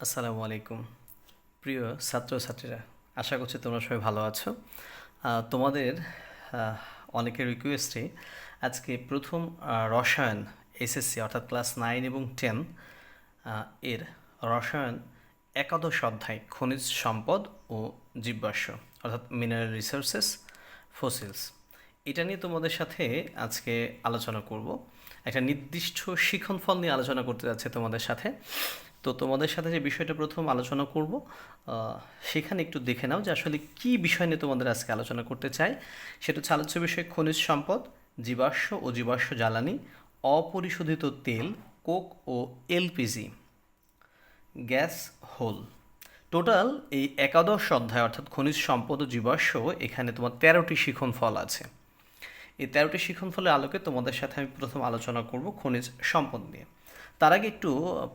আসসালামু আলাইকুম। প্রিয় ছাত্রছাত্রীরা, আশা করছি তোমরা সবাই ভালো আছো। তোমাদের অনেকের রিকোয়েস্টে আজকে প্রথম রসায়ন এসএসসি অর্থাৎ ক্লাস নাইন এবং টেন এর রসায়ন একাদশ অধ্যায়, খনিজ সম্পদ ও জীবাশ্ম অর্থাৎ মিনারেল রিসোর্সেস ফসিলস এটা নিয়ে তোমাদের সাথে আজকে আলোচনা করব। একটা নির্দিষ্ট শিক্ষণফল নিয়ে আলোচনা করতে যাচ্ছে তোমাদের সাথে। তো তোমাদের সাথে যে বিষয়টা প্রথম আলোচনা করব সেখানে একটু দেখে নাও যে আসলে কি বিষয় নিয়ে তোমাদের আজকে আলোচনা করতে চাই। সেটা হচ্ছে আলোচ্য বিষয় খনিজ সম্পদ, জীবাশ্ম ও জীবাশ্ম জ্বালানি, অপরিশোধিত তেল, কোক ও এলপিজি, গ্যাস, হোল। টোটাল এই একাদশ অধ্যায় অর্থাৎ খনিজ সম্পদ ও জীবাশ্ম, এখানে তোমার তেরোটি শিখন ফল আছে। এই তেরোটি শিখন ফলের আলোকে তোমাদের সাথে আমি প্রথম আলোচনা করব খনিজ সম্পদ নিয়ে। তার আগে একটু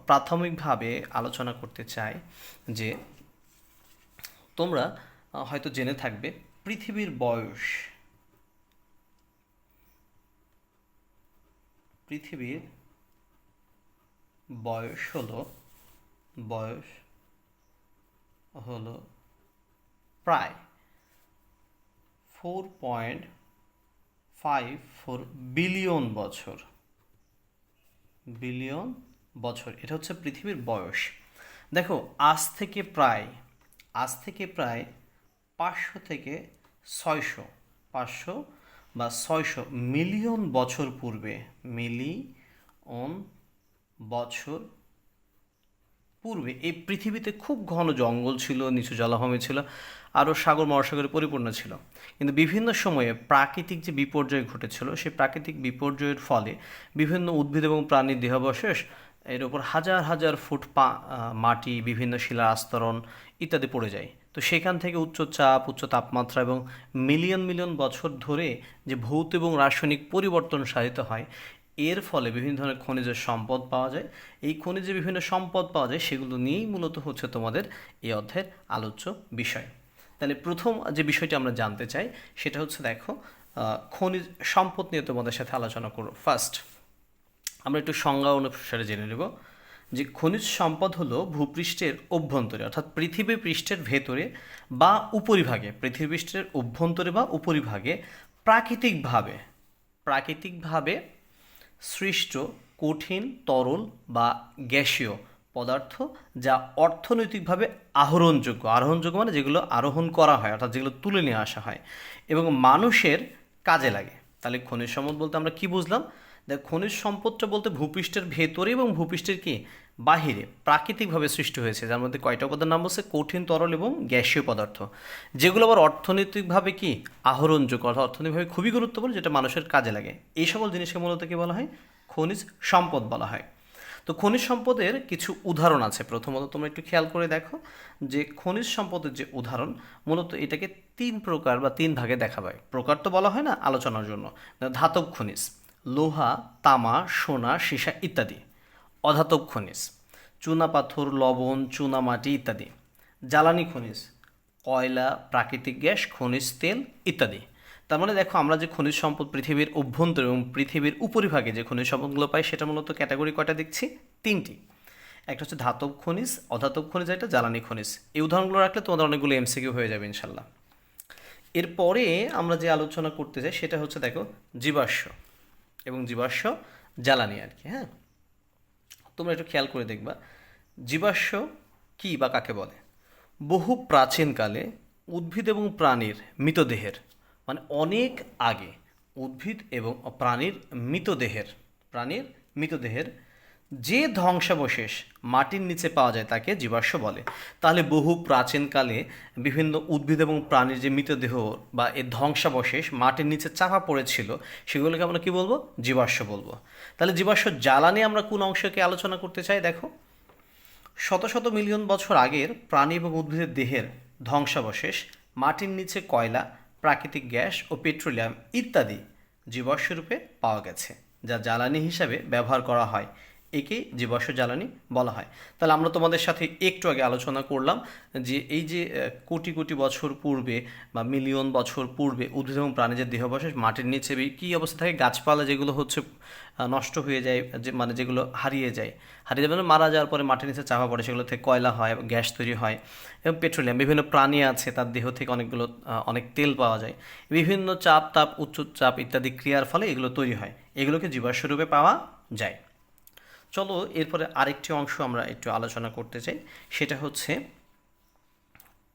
প্রাথমিকভাবে আলোচনা করতে চাই যে তোমরা হয়তো জেনে থাকবে, পৃথিবীর বয়স। পৃথিবীর বয়স হলো বয়স হলো প্রায় four point five four billion বছর। বিলিয়ন বছর। এটা হচ্ছে পৃথিবীর বয়স। দেখো, আজ থেকে প্রায়, আজ থেকে প্রায় পাঁচশো থেকে ছয়শো, পাঁচশো বা ছয়শো মিলিয়ন বছর পূর্বে, মিলিয়ন বছর পূর্বে এই পৃথিবীতে খুব ঘন জঙ্গল ছিল, নিচু জলাভূমি ছিল। আরও সাগর মহাসাগরে পরিপূর্ণ ছিল। কিন্তু বিভিন্ন সময়ে প্রাকৃতিক যে বিপর্যয় ঘটেছিল, সেই প্রাকৃতিক বিপর্যয়ের ফলে বিভিন্ন উদ্ভিদ এবং প্রাণীর দেহাবশেষ, এর উপর হাজার হাজার ফুট পা মাটি, বিভিন্ন শিলার আস্তরণ ইত্যাদি পড়ে যায়। তো সেখান থেকে উচ্চ চাপ উচ্চ তাপমাত্রা এবং মিলিয়ন মিলিয়ন বছর ধরে যে ভৌত এবং রাসায়নিক পরিবর্তন সাধিত হয়, এর ফলে বিভিন্ন ধরনের খনিজ সম্পদ পাওয়া যায়। এই খনিজে বিভিন্ন সম্পদ পাওয়া যায়, সেগুলো নিয়েই মূলত হচ্ছে তোমাদের এই অধ্যায়ের আলোচ্য বিষয়। তাহলে প্রথম যে বিষয়টি আমরা জানতে চাই, সেটা হচ্ছে দেখো খনিজ সম্পদ নিয়ে তোমাদের সাথে আলোচনা করো ফার্স্ট আমরা একটু সংজ্ঞা অনুসারে জেনে নেব যে খনিজ সম্পদ হলো ভূপৃষ্ঠের অভ্যন্তরে, অর্থাৎ পৃথিবী পৃষ্ঠের ভেতরে বা উপরিভাগে, পৃথিবী পৃষ্ঠের অভ্যন্তরে বা উপরিভাগে প্রাকৃতিকভাবে প্রাকৃতিকভাবে সৃষ্ট কঠিন তরল বা গ্যাসীয় পদার্থ যা অর্থনৈতিকভাবে আহরণযোগ্য। আরোহণযোগ্য মানে যেগুলো আরোহণ করা হয়, অর্থাৎ যেগুলো তুলে নিয়ে আসা হয় এবং মানুষের কাজে লাগে। তাহলে খনিজ সম্পদ বলতে আমরা কি বুঝলাম? দেখ খনিজ সম্পদটা বলতে ভূপৃষ্ঠের ভেতরে এবং ভূপৃষ্ঠের কি? বাহিরে প্রাকৃতিকভাবে সৃষ্টি হয়েছে। যার মধ্যে কয়টা উপাদান নাম বলছে? কঠিন তরল এবং গ্যাসীয় পদার্থ। যেগুলো আবার অর্থনৈতিকভাবে কি? আহরণযোগ্য, অর্থাৎ অর্থনৈতিকভাবে খুবই গুরুত্বপূর্ণ, যেটা মানুষের কাজে লাগে। এই সকল জিনিসকে মূলত কি বলা হয়? খনিজ সম্পদ বলা হয়। তো খনিজ সম্পদের কিছু উদাহরণ আছে। প্রথমত তোমরা একটু খেয়াল করে দেখো যে খনিজ সম্পদের যে উদাহরণ, মূলত এটাকে তিন প্রকার বা তিন ভাগে দেখা হয়। প্রকার তো বলা হয় না, আলোচনার জন্য। ধাতব খনিজ, লোহা, তামা, সোনা, সীসা ইত্যাদি। অধাতব খনিজ, চুনা পাথর, লবণ, চুনা মাটি ইত্যাদি। জ্বালানি খনিজ, কয়লা, প্রাকৃতিক গ্যাস, খনিজ তেল ইত্যাদি। তার মানে দেখো, আমরা যে খনিজ সম্পদ পৃথিবীর অভ্যন্তর এবং পৃথিবীর উপরিভাগে যে খনিজ সম্পদগুলো পাই, সেটা মূলত ক্যাটাগরি কয়টা দেখছি? তিনটি। একটা হচ্ছে ধাতব খনিজ, অধাতব খনিজ একটা জ্বালানি খনিজ। এই উদাহরণগুলো রাখলে তোমাদের অনেকগুলো এমসিকিউ হয়ে যাবে, ইনশাল্লাহ। এরপরে আমরা যে আলোচনা করতে চাই সেটা হচ্ছে দেখো, জীবাশ্ম এবং জীবাশ্ম জ্বালানি আর কি হ্যাঁ? তোমরা একটু খেয়াল করে দেখবা, জীবাশ্ম কি বা কাকে বলে? বহু প্রাচীনকালে উদ্ভিদ এবং প্রাণীর মৃতদেহের মানে অনেক আগে উদ্ভিদ এবং প্রাণীর মৃতদেহের প্রাণীর মৃতদেহের যে ধ্বংসাবশেষ মাটির নিচে পাওয়া যায় তাকে জীবাশ্ম বলে। তাহলে বহু প্রাচীনকালে বিভিন্ন উদ্ভিদ এবং প্রাণীর যে মৃতদেহ বা এর ধ্বংসাবশেষ মাটির নিচে চাপা পড়েছিল, সেগুলোকে আমরা কি বলব? জীবাশ্ম বলব। তাহলে জীবাশ্ম জ্বালানি আমরা কোন অংশকে আলোচনা করতে চাই? দেখো, শত শত মিলিয়ন বছর আগের প্রাণী এবং উদ্ভিদের দেহের ধ্বংসাবশেষ মাটির নিচে কয়লা প্রাকৃতিক গ্যাস ও পেট্রোলিয়াম ইত্যাদি জীবাশ্মরূপে পাওয়া গেছে যা জ্বালানি হিসাবে ব্যবহার করা হয়। একেই জীবাশ্ম জ্বালানি বলা হয়। তাহলে আমরা তোমাদের সাথে একটু আগে আলোচনা করলাম যে এই যে কোটি কোটি বছর পূর্বে বা মিলিয়ন বছর পূর্বে উদ্ভিদ এবং প্রাণীদের দেহাবশেষ মাটির নিচে কী অবস্থা থাকে? গাছপালা যেগুলো হচ্ছে নষ্ট হয়ে যায়, যে মানে যেগুলো হারিয়ে যায়। হারিয়ে যাবে মানে মারা যাওয়ার পরে মাটির নিচে চাপা পড়ে, সেগুলো থেকে কয়লা হয়, গ্যাস তৈরি হয় এবং পেট্রোলিয়াম। বিভিন্ন প্রাণী আছে, তার দেহ থেকে অনেকগুলো অনেক তেল পাওয়া যায়। বিভিন্ন চাপ, তাপ, উচ্চ চাপ ইত্যাদি ক্রিয়ার ফলে এগুলো তৈরি হয়। এগুলোকে জীবাশ্ম রূপে পাওয়া যায়। চলো, এরপরে আরেকটি অংশ আমরা একটু আলোচনা করতে চাই। সেটা হচ্ছে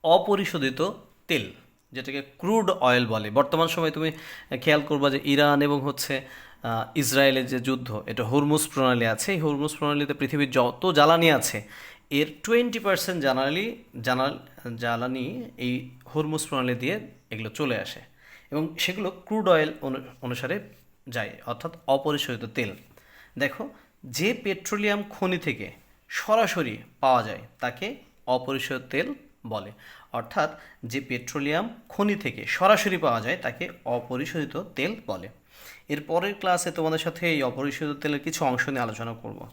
অপরিশোধিত তেল, যেটাকে ক্রুড অয়েল বলে। বর্তমান সময়ে তুমি খেয়াল করবা যে ইরান এবং হচ্ছে ইসরায়েলের যে যুদ্ধ, এটা হরমুজ প্রণালী আছে। এই হরমুজ প্রণালীতে পৃথিবীর যত জ্বালানি আছে, এর টোয়েন্টি পার্সেন্ট জ্বালানি জানাল জ্বালানি এই হরমুজ প্রণালী দিয়ে এগুলো চলে আসে। এবং সেগুলো ক্রুড অয়েল অনু- অনুসারে যায়, অর্থাৎ অপরিশোধিত তেল। দেখো যে পেট্রোলিয়াম খনি থেকে সরাসরি পাওয়া যায়, তাকে অপরিশোধিত তেল বলে। অর্থাৎ যে পেট্রোলিয়াম খনি থেকে সরাসরি পাওয়া যায়, তাকে অপরিশোধিত তেল বলে। এর পরের ক্লাসে তোমাদের সাথে এই অপরিশোধিত তেলের কিছু অংশ নিয়ে আলোচনা করব।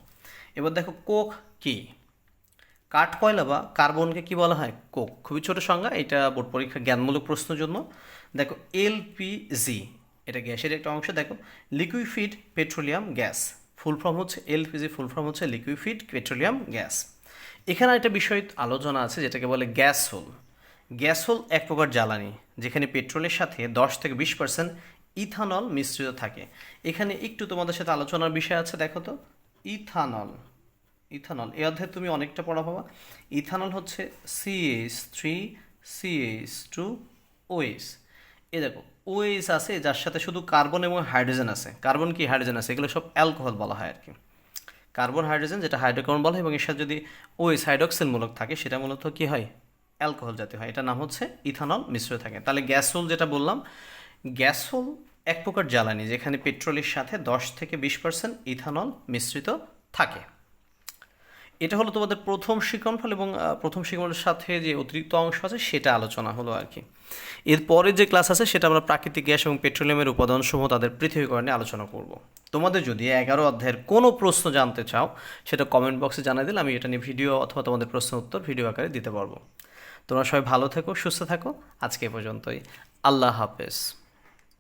এবার দেখো, কোক কি? কাঠ কয়লা বা কার্বনকে কি বলা হয়? কোক। খুবই ছোট সংজ্ঞা, এটা বোর্ড পরীক্ষা জ্ঞানমূলক প্রশ্নের জন্য। দেখো এলপিজি এটা গ্যাসের একটা অংশ। দেখো liquefied petroleum, gas. Full form হচ্ছে, এলপিজি ফুল ফর্ম হচ্ছে লিকুইফিড পেট্রোলিয়াম গ্যাস এখানে একটা বিষয় আলোচনা আছে, যেটাকে বলে গ্যাস হোল গ্যাস হোল এক প্রকার জ্বালানি, যেখানে পেট্রোলের সাথে দশ থেকে বিশ পার্সেন্ট ইথানল মিশ্রিত থাকে। এখানে একটু তোমাদের সাথে আলোচনার বিষয় আছে, দেখো তো। ইথানল ইথানল এ অধ্যায়ে তুমি অনেকটা পড়া পাবা। ইথানল হচ্ছে CH three CH two OS এ দেখো ওএস আছে যার সাথে শুধু কার্বন এবং হাইড্রোজেন আছে। কার্বন কি? হাইড্রোজেন আছে। এগুলো সব অ্যালকোহল বলা হয় আর কি কার্বন হাইড্রোজেন যেটা হাইড্রোকার্বন বলা হয় এবং এর সাথে যদি ওএস হাইড্রক্সিলমূলক থাকে, সেটা মূলত কি হয়? অ্যালকোহল জাতীয় হয়। এটার নাম হচ্ছে ইথানল মিশ্রিত থাকে। তাহলে গ্যাসোল যেটা বললাম, গ্যাসোল এক প্রকার জ্বালানি যেখানে পেট্রোলের সাথে দশ থেকে বিশ পার্সেন্ট ইথানল মিশ্রিত থাকে। এটা হলো তোমাদের প্রথম শিক্ষণফল এবং প্রথম শিক্ষণের সাথে যে অতিরিক্ত অংশ আছে সেটা আলোচনা হলো আর কি। এরপরে যে ক্লাস আছে সেটা আমরা প্রাকৃতিক গ্যাস এবং পেট্রোলিয়ামের উপাদানসমূহ তাদের পৃথিবীকরণে আলোচনা করব। তোমাদের যদি এগারো অধ্যায়ের কোনো প্রশ্ন জানতে চাও, সেটা কমেন্ট বক্সে জানাই দিলে আমি এটা নিয়ে ভিডিও অথবা তোমাদের প্রশ্ন উত্তর ভিডিও আকারে দিতে পারব। তোমরা সবাই ভালো থেকো, সুস্থ থাকো। আজকে পর্যন্তই। আল্লাহ হাফেজ।